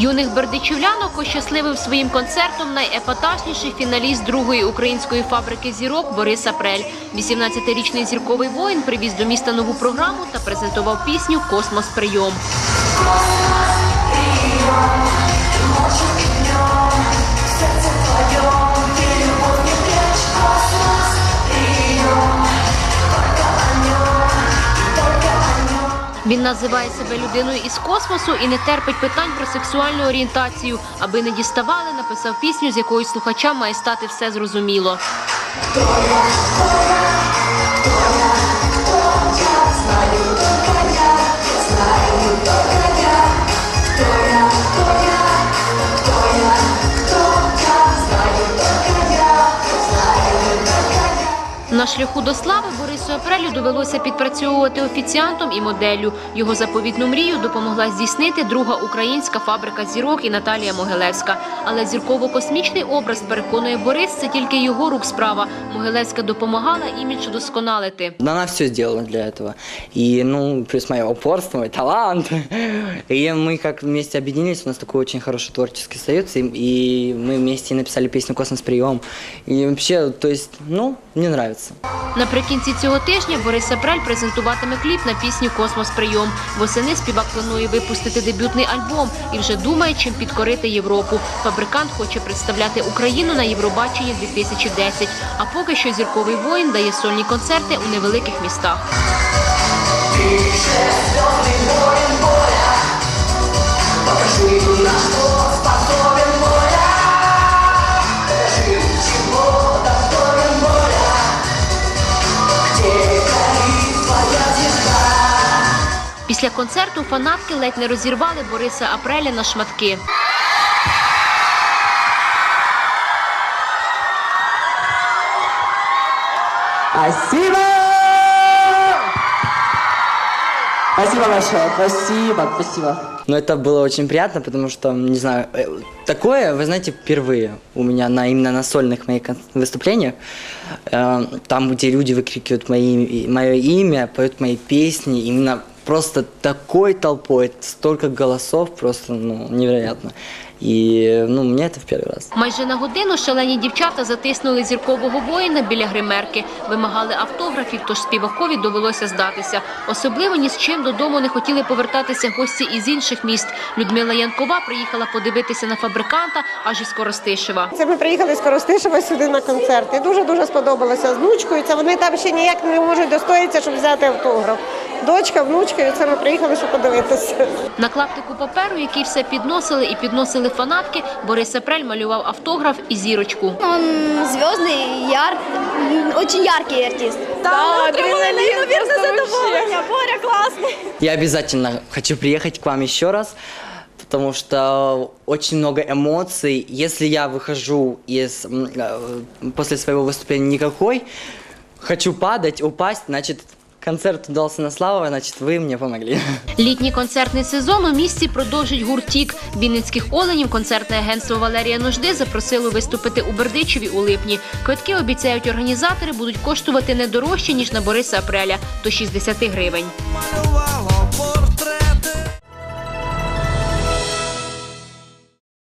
Юних бердичівлянок ощасливив своїм концертом найепатажніший фіналіст другої української фабрики зірок Борис Апрель. 18-річний зірковий воїн привіз до міста нову програму та презентував пісню Космос прийом. Він називає себе людиною із космосу і не терпить питань про сексуальну орієнтацію. Аби не діставали, написав пісню, з якою слухачам має стати все зрозуміло. На шляху до слави Борису Апрелю довелося підпрацьовувати офіціантом і моделлю. Його заповітну мрію допомогла здійснити друга українська фабрика зірок і Наталія Могилевська. Але зірково-космічний образ переконує Борис, це тільки його рук справа. Могилевська допомагала імідж удосконалити. Она все сделала для этого. И, ну, плюс мое упорство, мой талант. И мы как вместе объединились, у нас такой очень хороший творческий союз, и, и мы вместе написали песню «Космос прием». И вообще, то есть, ну, мне Наприкінці цього тижня Борис Апрель презентуватиме кліп на пісню Космос прийом. Восени співак планує випустити дебютний альбом і вже думає, чим підкорити Європу. Фабрикант хоче представляти Україну на Євробаченні 2010. А поки що зірковий воїн дає сольні концерти у невеликих містах. Після концерту фанатки ледь не розірвали Бориса Апреля на шматки. Спасибо! Спасибо большое, спасибо, спасибо. Но это было очень приятно, потому что, не знаю, э, такое, вы знаете, впервые у меня на, именно на сольных моих кон- выступлениях, э, там, где люди выкрикивают мои, мое имя, поют мои песни, именно просто такой толпой, столько голосов, просто, ну, невероятно. И, ну, мне это в первый раз. Майже на годину шалені дівчата затиснули зіркового воїна біля гримерки, вимагали автографів, тож співакові довелося здатися. Особливо ні з чим додому не хотіли повертатися гості із інших міст. Людмила Янкова приїхала подивитися на фабриканта аж із Коростишева. Це ми приїхали з Коростишева сюди на концерт. І дуже дуже сподобалося з внучкою. Це вони там ще ніяк не можуть достоїтися, щоб взяти автограф. Дочка, внучка, і це ми приїхали, щоб подивитися. На клаптику паперу, який все підносили і підносили фанатки, Борис Апрель малював автограф і зірочку. Он звездный, яр... очень яркий артист. Да, адреналин, просто задоволення. Боря класний. Я обязательно хочу приехать к вам еще раз, потому что очень много эмоций. Если я выхожу из, м, э, после своего выступления никакой, хочу падать, упасть, значит, концерт удався на славу, значит, ви мені помогли. Літній концертний сезон у місті продовжить гуртік. Вінницьких оленів концертне агентство Валерія Нужди запросило виступити у Бердичеві у липні. Квитки обіцяють організатори будуть коштувати не дорожче ніж на Бориса Апреля до 60 гривень.